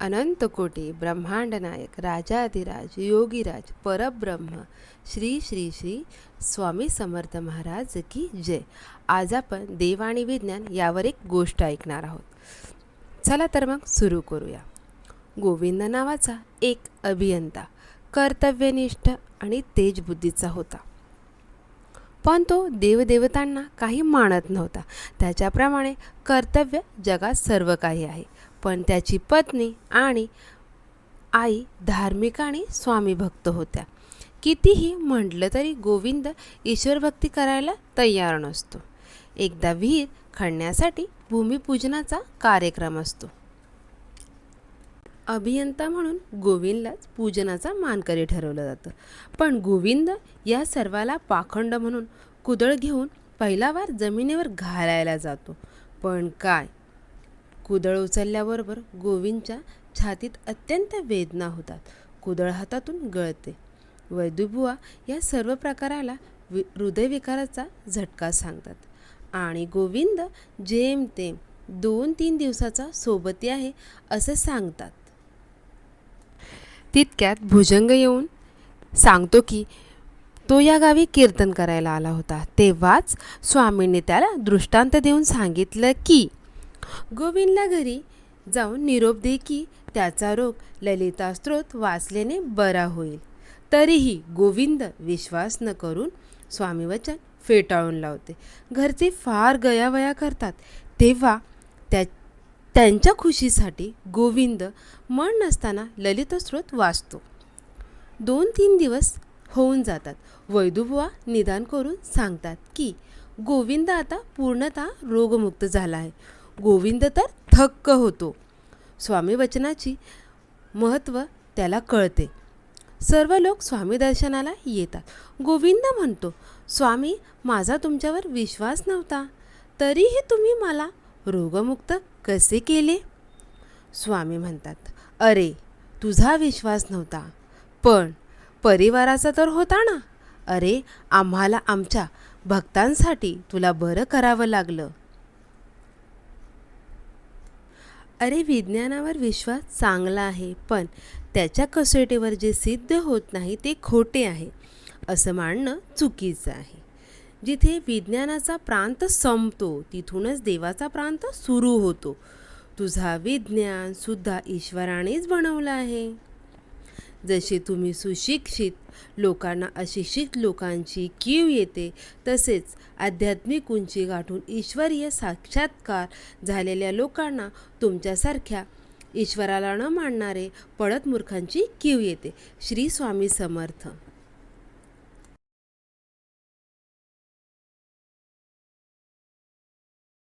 अनंतकोटी ब्रह्मांडनायक राजाधिराज योगीराज परब्रह्म श्री श्री श्री स्वामी समर्थ महाराज की जय. आज आपण देव आणि विज्ञान यावर एक गोष्ट ऐकणार आहोत. चला तर मग सुरू करूया. गोविंद नावाचा एक अभियंता कर्तव्यनिष्ठ आणि तेजबुद्धीचा होता. पण तो देवदेवतांना काही मानत नव्हता. त्याच्याप्रमाणे कर्तव्य जगात सर्व काही आहे. पण त्याची पत्नी आणि आई धार्मिक आणि स्वामीभक्त होत्या. कितीही म्हटलं तरी गोविंद ईश्वरभक्ती करायला तयार नसतो. एकदा विहीर खणण्यासाठी भूमिपूजनाचा कार्यक्रम असतो. अभियंता म्हणून गोविंदलाच पूजनाचा मानकरी ठरवलं जातं. पण गोविंद या सर्वाला पाखंड म्हणून कुदळ घेऊन पहिला वार जमिनीवर घालायला जातो. पण काय? कुदळ उचलल्याबरोबर गोविंदच्या छातीत अत्यंत वेदना होतात. कुदळ हातातून गळते. वैदुबुवा या सर्व प्रकाराला वि हृदयविकाराचा झटका सांगतात. आणि गोविंद जेमतेम दोन तीन दिवसाचा सोबती आहे असं सांगतात. तितक्यात भुजंग येऊन सांगतो की तो या गावी कीर्तन करायला आला होता. तेव्हाच स्वामींनी त्याला दृष्टांत देऊन सांगितलं की गोविंदला घरी जाऊन निरोप दे की त्याचा रोग ललिता स्त्रोत वाचल्याने बरा होईल. तरीही गोविंद विश्वास न करून स्वामीवचन फेटाळून लावते. घरचे फार गयावया करतात. तेव्हा त्या त्यांच्या खुशीसाठी गोविंद मन नसताना ललित स्रोत वाचतो. दोन तीन दिवस होऊन जातात. वैदुबुवा निदान करून सांगतात की गोविंद आता पूर्णतः रोगमुक्त झाला आहे. गोविंद तर थक्क होतो. स्वामी वचनाची महत्त्व त्याला कळते. सर्व लोक स्वामी दर्शनाला येतात. गोविंद म्हणतो स्वामी माझा तुमच्यावर विश्वास नव्हता. तरीही तुम्ही मला रोगमुक्त कसे केले? स्वामी म्हणतात अरे तुझा विश्वास नव्हता. पण परिवाराचा तर होता ना. अरे आम्हाला आमच्या भक्तांसाठी तुला बरं करावं लागलं. अरे विज्ञानावर विश्वास चांगला आहे पण त्याच्या कसोटीवर जे सिद्ध होत नाही ते खोटे आहे असं मानणं चुकीचं आहे. जिथे विज्ञानाचा प्रांत संपतो तिथूनच देवाचा प्रांत सुरू होतो. तुझा विज्ञान सुद्धा ईश्वरानेच बनवलं आहे. जसे तुम्ही सुशिक्षित लोकांना अशिक्षित लोकांची कीव येते तसेच आध्यात्मिक उंची गाठून ईश्वरीय साक्षात्कार झालेल्या लोकांना तुमच्यासारख्या ईश्वराला न मानणारे पडत मूर्खांची कीव येते. श्री स्वामी समर्थ.